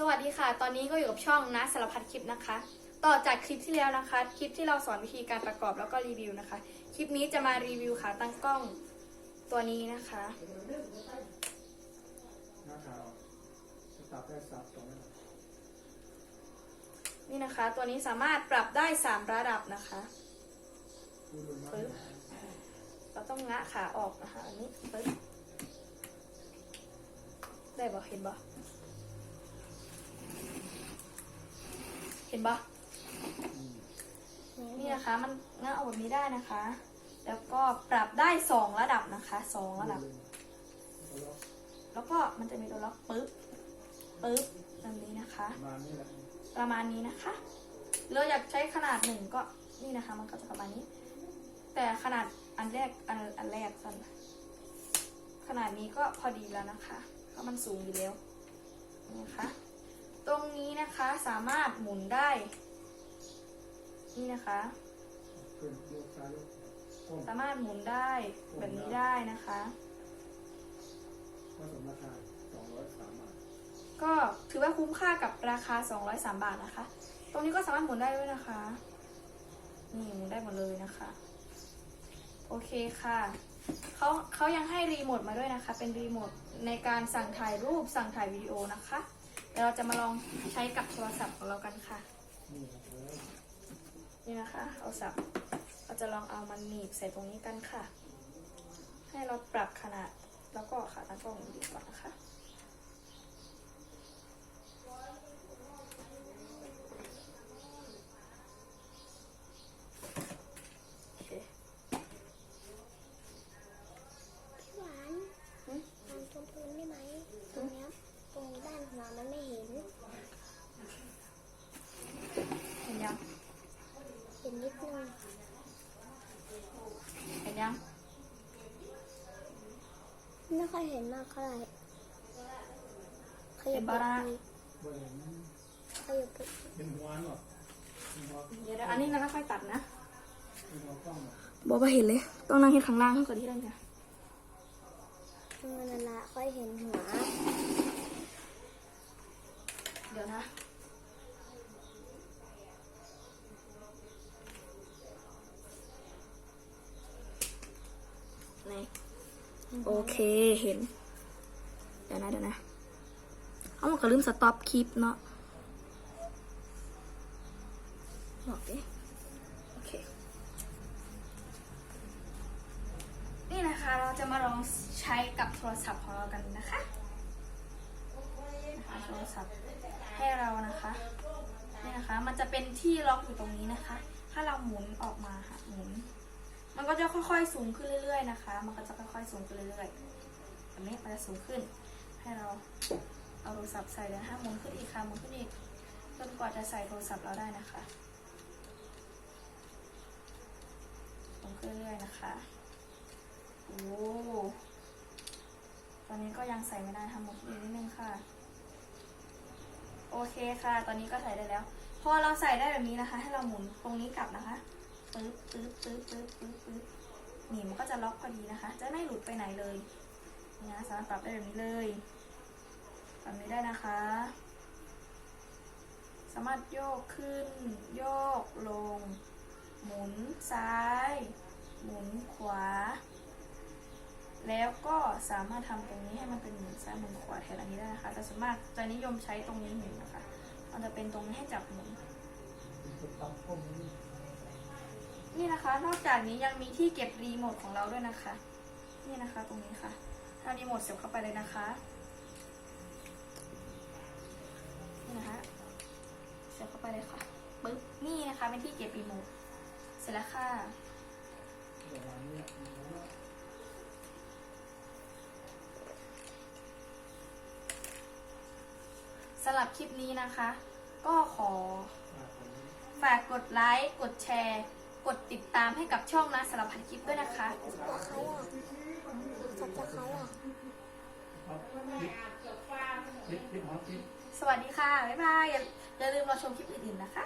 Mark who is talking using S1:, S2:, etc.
S1: สวัสดีค่ะ ตอนนี้ก็อยู่กับช่องนะสารพัดคลิปนะคะ ต่อจากคลิปที่แล้วนะคะ คลิปที่เราสอนวิธีการประกอบแล้วก็รีวิวนะคะ คลิปนี้จะมารีวิวขาตั้งกล้องตัวนี้นะคะ
S2: หน้าขาวสับได้สับตรงนั้น
S1: นี่นะคะ ตัวนี้สามารถปรับได้ 3 ระดับนะคะ
S2: ดูดูมา
S1: ปึ๊บ เราต้องงะขาออกนะคะ อันนี้ปึ๊บได้บ่เห็นบ่ เห็นบ่นี่นะคะ มันงะออกแบบนี้ได้นะคะ แล้วก็ปรับได้2ระดับนะคะสองระดับ แล้วก็มันจะมีตัวล็อกปึ๊บปึ๊บแบบนี้นะคะ ประมาณนี้นะคะ เราอยากใช้ขนาดหนึ่งก็นี่นะคะ มันก็จะประมาณนี้ แต่ขนาดอันแรกอันอันแรกสั้นขนาดนี้ก็พอดีแล้วนะคะ เพราะมันสูงอยู่แล้วนะคะ ตรงนี้นะคะสามารถหมุนได้ นี่นะคะ สามารถหมุนได้แบบนี้ได้นะคะก็ถือว่าคุ้มค่ากับราคา 203 บาทนะคะ ตรงนี้ก็สามารถหมุนได้ด้วยนะคะ นี่หมุนได้หมดเลยนะคะ โอเคค่ะเขาเขายังให้รีโมทมาด้วยนะคะ เป็นรีโมทในการสั่งถ่ายรูปสั่งถ่ายวิดีโอนะคะ ดี๋ยวเราจะมาลองใช้กับโทรศัพท์ของเรากันค่ะ
S2: นี่ครับเนี่
S1: นะคะเอาสับเราจะลองเอามันหนีบใส่ตรงนี้กันค่ะ ให้เราปรับขนาดแล้วก็ขาตั้งกล้องดีก่อนนะคะ โอเค
S3: พี่หวาน
S1: หึ
S3: ทำตรงพื้นได้ไหมตรงเนี้ยตรงด้านของเรามันไม่เห็น
S1: เห็นยัง
S3: เห็นนิดนึง
S1: เห็นยัง
S3: ไม่ค่อยเห็นมากเท่าไหร่ขยับไป
S2: บริเวณนั้น
S3: ขยับไป
S2: เป็นหัวหนอเป็นหัว
S1: เดี๋ยวๆอันนี้เราค่อยตัดนะ
S2: เป็นหัวกล้องหนอ
S1: บอกว่าเห็นเลย ต้องนั่งเห็นข้างล่างเท่ากับที่นั่นค่ะ
S3: เมื่อนั่นละค่อยเห็นหัว
S1: เดี๋ยวนะ นี่ โอเคเห็น เดี๋ยวนะเดี๋ยวนะ เอามันก็ลืมสต็อปคลิปเนาะบอกดิโอเค นี่นะคะเราจะมาลองใช้กับโทรศัพท์ของเรากันนะคะนะคะโทรศัพท์ให้เรานะคะนี่นะคะ มันจะเป็นที่ล็อกอยู่ตรงนี้นะคะ ถ้าเราหมุนออกมาค่ะหมุน มันก็จะค่อยๆสูงขึ้นเรื่อย ๆ นะคะ มันก็จะค่ อยๆสูงขึ้นเรื่อยๆแบบนี้มันจะสูงขึ้น ให้เราเอาโทรศัพท์ใส่เลยนะคะหมุนขึ้นอีกค่ะหมุนขึ้นอีกจนกว่าจะใส่โทรศัพท์เราได้นะคะสูงขึ้นเรื่อยๆนะคะโอ้ตอนนี้ก็ยังใส่ไม่ได้ทำหมุนอีกนิดนึงค่ะ โอเคค่ะ ตอนนี้ก็ใส่ได้แล้ว พอเราใส่ได้แบบนี้นะคะ ให้เราหมุนตรงนี้กลับนะคะปึ๊บปึ๊บปึ๊บปึ๊บ จะล็อกพอดีนะคะ จะไม่หลุดไปไหนเลยนี่นะสามารถปรับได้แบบนี้เลยแบบนี้ได้นะคะ สามารถโยกขึ้น โยกลง หมุนซ้าย หมุนขวา แล้วก็สามารถทำตรงนี้ให้มันเป็นหมุนซ้ายหมุนขวาแทนอันนี้ได้นะคะแต่ส่วนมากจะนิยมใช้ตรงนี้หมุนนะคะ มันจะเป็นตรงนี้ให้จับหมุน
S2: เน
S1: อกจากนี้ยังมีที่เก็บรีโมทของเราด้วยนะคะ นี่นะคะตรงนี้ค่ะถ้ารีโมทเสียบเข้าไปเลยนะคะนี่นะคะเสียบเข้าไปเลยค่ะปึ๊บนี่นะคะเป็นที่เก็บรีโมทเสร็จแล้วค่ะสำหรับคลิปนี้นะคะ ก็ขอฝากกดไลค์ กดแชร์ กดติดตามให้กับช่องนะสารพัดคลิปด้วยนะคะ
S3: ตะไคร้อะจับตะไคร้อะ
S2: ครับคลิปคลิปคลิปหัวคลิป
S1: สวัสดีค่ะ บ๊ายบายอย่าอย่าลืมรอชมคลิปอื่นๆนะคะ